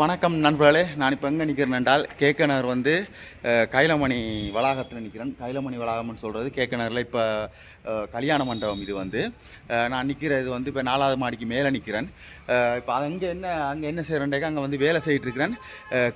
வணக்கம் நண்பர்களே. நான் இப்போ எங்கே நிற்கிறேன் என்றால் கேக்கனர் வந்து கைலமணி வளாகத்தில் நிற்கிறேன் கைலமணி வளாகம்னு சொல்கிறது கேக்கனரில் இப்போ கல்யாண மண்டபம் இது வந்து. நான் நிற்கிற இது வந்து இப்போ நாலாவது மாடிக்கு மேலே நிற்கிறேன் இப்போ அங்கே என்ன அங்கே என்ன செய்கிறேன்டேக்கா அங்கே வந்து வேலை செய்யிட்டுருக்கிறேன்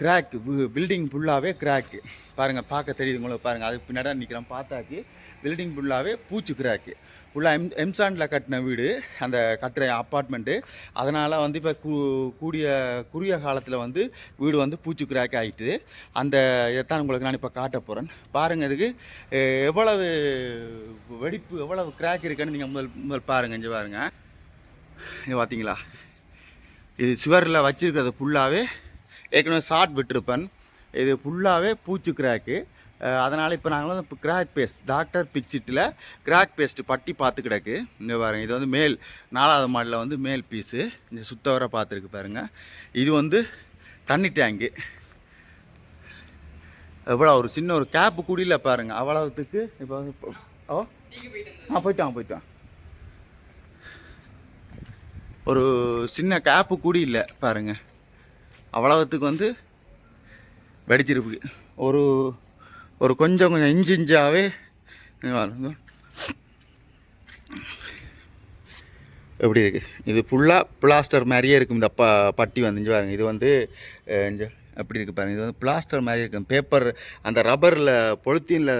கிராக் பில்டிங் ஃபுல்லாகவே கிராக்கு பாருங்கள் பார்க்க தெரியுது உங்களுக்கு பாருங்கள் அதுக்கு பின்னாடி நிற்கிறேன் பார்த்தாச்சு. பில்டிங் ஃபுல்லாகவே பூச்சு கிராக்கு ஃபுல்லாக எம் எம்சாண்டில் கட்டின வீடு அந்த கட்டுற அப்பார்ட்மெண்ட்டு அதனால் வந்து இப்போ கூ கூடிய குறுகிய காலத்தில் வந்து வீடு வந்து பூச்சி கிராக் ஆகிட்டு அந்த இதைத்தான் உங்களுக்கு நான் இப்போ காட்ட போகிறேன் பாருங்கள் இதுக்கு எவ்வளவு வெடிப்பு எவ்வளவு கிராக் இருக்குன்னு நீங்கள் முதல் முதல் பாருங்கள் இங்கே பாருங்கள் இங்கே பார்த்தீங்களா இது சுவரில் வச்சிருக்கிறது ஃபுல்லாகவே ஏற்கனவே ஷார்ட் விட்டுருப்பேன். இது ஃபுல்லாகவே பூச்சி கிராக்கு. அதனால் இப்போ நாங்கள் வந்து இப்போ கிராக் பேஸ்ட் டாக்டர் பிக்சிட்டில் கிராக் பேஸ்ட்டு பட்டி பார்த்து கிடக்கு. இங்கே பாருங்கள் இது வந்து மேல் நாலாவது மாடலில் வந்து மேல் பீஸு இந்த சுத்தவரை பார்த்துருக்கு பாருங்கள் இது வந்து தண்ணி டேங்கு எவ்வளோ ஒரு சின்ன ஒரு கேப்பு குடியில் பாருங்கள் அவ்வளவுத்துக்கு இப்போ வந்து ஓ? ஆ போயிட்டான் போயிட்டான். ஒரு சின்ன கேப்பு கூடி இல்லை பாருங்க. அவ்வளவுத்துக்கு வந்து வெடிச்சிருக்கு. ஒரு ஒரு கொஞ்சம் கொஞ்சம் இன்ச்சு இன்ச்சாகவே எப்படி இருக்குது இது ஃபுல்லாக பிளாஸ்டர் மாதிரியே இருக்கும் இந்த ப பட்டி வந்து இங்க பாருங்கள் இது வந்து எப்படி இருக்குது பாருங்கள் இது வந்து பிளாஸ்டர் மாதிரி இருக்கும். பேப்பர் அந்த ரப்பரில் பொலித்தீனில்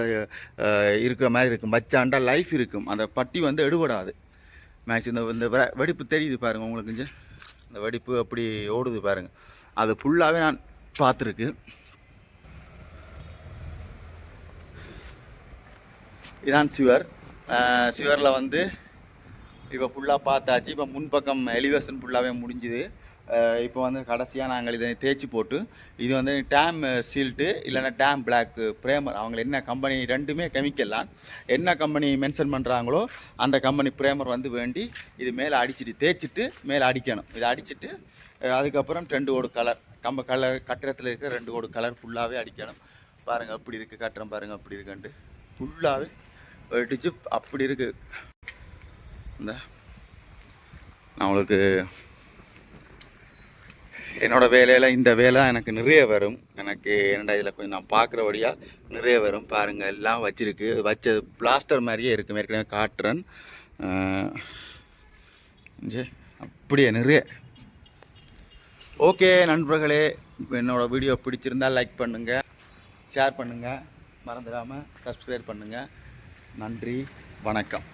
இருக்கிற மாதிரி இருக்கும். வச்சாண்டா லைஃப் இருக்கும். அந்த பட்டி வந்து எடுபடாது. மேக்ஸ் இந்த இந்த வெடிப்பு தெரியுது பாருங்கள் உங்களுக்கு இந்த வெடிப்பு அப்படி ஓடுது பாருங்கள் அது ஃபுல்லாகவே நான் பார்த்துருக்கு. இதான் சிவர். சிவரில் வந்து இப்போ ஃபுல்லாக பார்த்தாச்சு. இப்போ முன்பக்கம் எலிவேஷன் ஃபுல்லாகவே முடிஞ்சுது. இப்போ வந்து கடைசியாக நாங்கள் இதை தேய்ச்சி போட்டு இது வந்து டேம் சீல்ட்டு இல்லைன்னா டேம் பிளாக் பிரேமர் அவங்க என்ன கம்பெனி ரெண்டுமே கெமிக்கல் தான். என்ன கம்பெனி மென்ஷன் பண்ணுறாங்களோ அந்த கம்பெனி பிரேமர் வந்து வேண்டி இது மேலே அடிச்சிட்டு தேய்ச்சிட்டு மேலே அடிக்கணும். இதை அடிச்சிட்டு அதுக்கப்புறம் ரெண்டு ஓடு கலர் கம்ப கலர் கட்டிடத்தில் இருக்கிற ரெண்டு ஓடு கலர் ஃபுல்லாகவே அடிக்கணும். பாருங்கள் அப்படி இருக்குது கட்டுறம் பாருங்கள் அப்படி இருக்குன்ட்டு. ஃபுல்லாகவே வெடிச்சு அப்படி இருக்குது இந்த நான் உங்களுக்கு என்னோட வேலையில் இந்த வேலை எனக்கு நிறைய வரும். எனக்கு என்னடா இதில் கொஞ்சம் நான் பார்க்குறபடியாக நிறைய வரும். பாருங்கள் எல்லாம் வச்சுருக்கு. வச்ச பிளாஸ்டர் மாதிரியே இருக்கும் ஏற்கனவே காட்டுறேன். அஹ், அப்படியே நிறைய. ஓகே நண்பர்களே என்னோடய வீடியோ பிடிச்சிருந்தா லைக் பண்ணுங்கள் ஷேர் பண்ணுங்கள் மறந்துடாமல் சப்ஸ்கிரைப் பண்ணுங்கள் நன்றி வணக்கம்.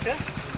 നമുക്ക്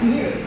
你